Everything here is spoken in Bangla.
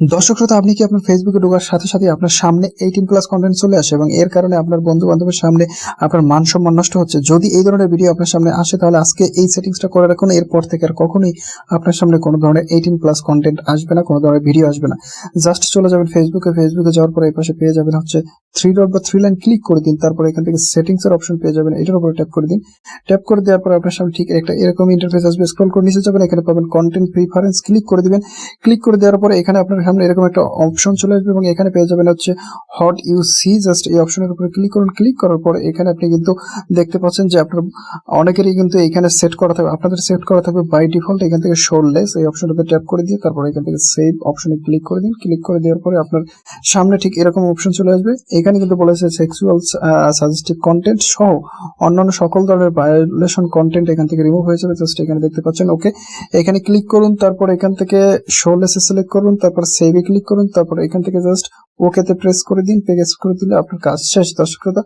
দর্শক শ্রোতা, আপনি কি আপনার ফেসবুকে ঢোকার সাথে সাথে আপনার সামনে এইটিন প্লাস কন্টেন্ট চলে আসে এবং এর কারণে আপনার বন্ধু বান্ধবের সামনে আপনার মান সম্মান নষ্ট হচ্ছে? যদি এই ধরনের ভিডিও আপনার সামনে আসে, তাহলে আজকে এই সেটিংসটা করে রাখুন এরপর থেকে আর কখনোই আপনার সামনে কোনো ধরনের এইটিন প্লাস কন্টেন্ট আসবে না, কোনো ধরনের ভিডিও আসবে না। জাস্ট চলে যাবেন ফেসবুকে ফেসবুকে যাওয়ার পরে এই পাশে পেয়ে যাবেন হচ্ছে থ্রি ডট বা থ্রি লাইন ক্লিক করে দিন, তারপর এখান থেকে সেটিংস এর অপশন পেয়ে যাবেন, এটার উপরে ট্যাপ করে দিন। ট্যাপ করে দেওয়ার পর আপনার সামনে ঠিক একটা এরকম ইন্টারফেস আসবে স্ক্রল করে নিচে যাবেন, এখানে পাবেন কন্টেন্ট প্রিফারেন্স ক্লিক করে দিবেন। ক্লিক করে দেওয়ার পরে এখানে আপনার সামনে এরকম একটা অপশন চলে আসবে এবং এখানে পেয়ে যাবেন হচ্ছে হট ইউ সি জাস্ট এই অপশনের উপরে ক্লিক করুন। ক্লিক করার পরে এখানে আপনি কিন্তু দেখতে পাচ্ছেন যে আপনার অনেকেরই কিন্তু এখানে সেট করা থাকবে, আপনাদের সেট করা থাকবে বাই ডিফল্ট এখান থেকে শোল্ডলেস এই অপশনের উপরে ট্যাপ করে দিয়ে তারপরে এখান থেকে সেভ অপশনে ক্লিক করে দিন। ক্লিক করে দেওয়ার পরে আপনার সামনে ঠিক এরকম অপশন চলে আসবে। এখানে কিন্তু বলেছে সেক্সুয়াল সাজেস্টিভ কন্টেন্ট সহ অন্যান্য সকল ধরনের ভায়োলেশন কন্টেন্ট এখান থেকে রিমুভ হয়ে যাবে জাস্ট এখানে দেখতে পাচ্ছেন ওকে এখানে ক্লিক করুন, তারপর এখান থেকে শো লেসে সিলেক্ট করুন, তারপর সেভে ক্লিক করুন, তারপর এখান থেকে জাস্ট ওকেতে প্রেস করে দিন পেগেস করে দিলে আপনার কাজ শেষ। দর্শকতা